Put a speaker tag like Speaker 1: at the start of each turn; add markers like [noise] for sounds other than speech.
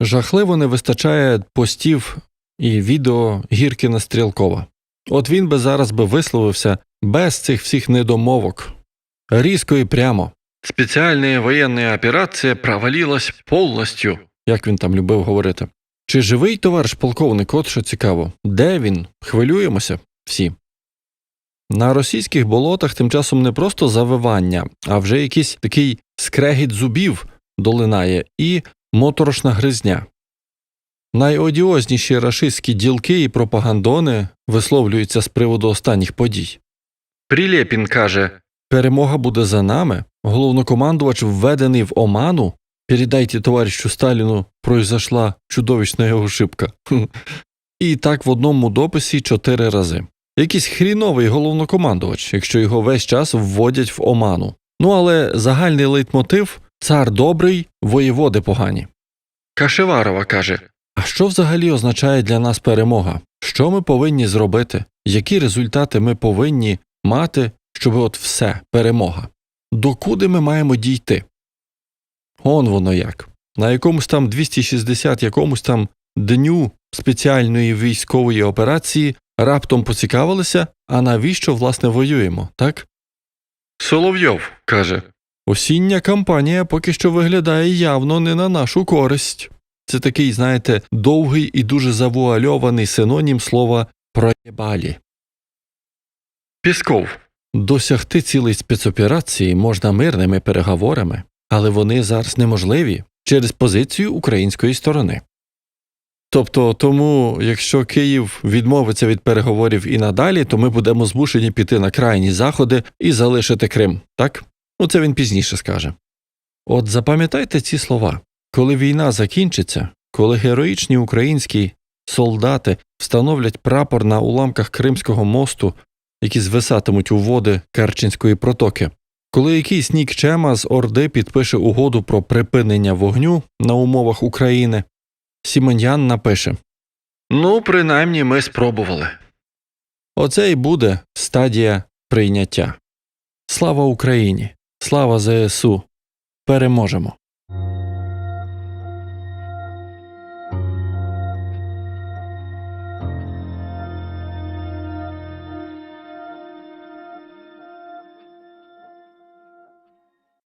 Speaker 1: Жахливо не вистачає постів і відео Гіркіна Стрілкова. От він би зараз би висловився без цих всіх недомовок. Різко і прямо. Спеціальна воєнна операція провалилась повністю, як він там любив говорити. Чи живий товариш полковник, от що цікаво. Де він? Хвилюємося всі. На російських болотах тим часом не просто завивання, а вже якийсь такий скрегіт зубів долинає і моторошна гризня. Найодіозніші рашистські ділки і пропагандони висловлюються з приводу останніх подій. Прилєпін каже Перемога буде за нами. Головнокомандувач введений в оману. Передайте товаришу Сталіну, произошла чудовищна його ошибка. [laughs] І так в одному дописі чотири рази. Якийсь хріновий головнокомандувач, якщо його весь час вводять в оману. Ну але загальний лейтмотив цар добрий, воєводи погані. Кашеварова каже А що взагалі означає для нас перемога? Що ми повинні зробити? Які результати ми повинні мати, щоб от все, перемога? Докуди ми маємо дійти? Он воно як. На якомусь там 260 якомусь там дню спеціальної військової операції раптом поцікавилися, а навіщо власне воюємо, так? Соловйов каже Осіння кампанія поки що виглядає явно не на нашу користь. Це такий, знаєте, довгий і дуже завуальований синонім слова проєбалі. Пісков. Досягти цілей спецоперації можна мирними переговорами, але вони зараз неможливі через позицію української сторони. Тобто, тому, якщо Київ відмовиться від переговорів і надалі, то ми будемо змушені піти на крайні заходи і залишити Крим, так? Ну, це він пізніше скаже. От запам'ятайте ці слова. Коли війна закінчиться, коли героїчні українські солдати встановлять прапор на уламках Кримського мосту, які звисатимуть у води Керченської протоки, коли якийсь нікчема з Орди підпише угоду про припинення вогню на умовах України, Сімоньян напише Ну, принаймні ми спробували. Оце і буде стадія прийняття. Слава Україні! Слава ЗСУ! Переможемо!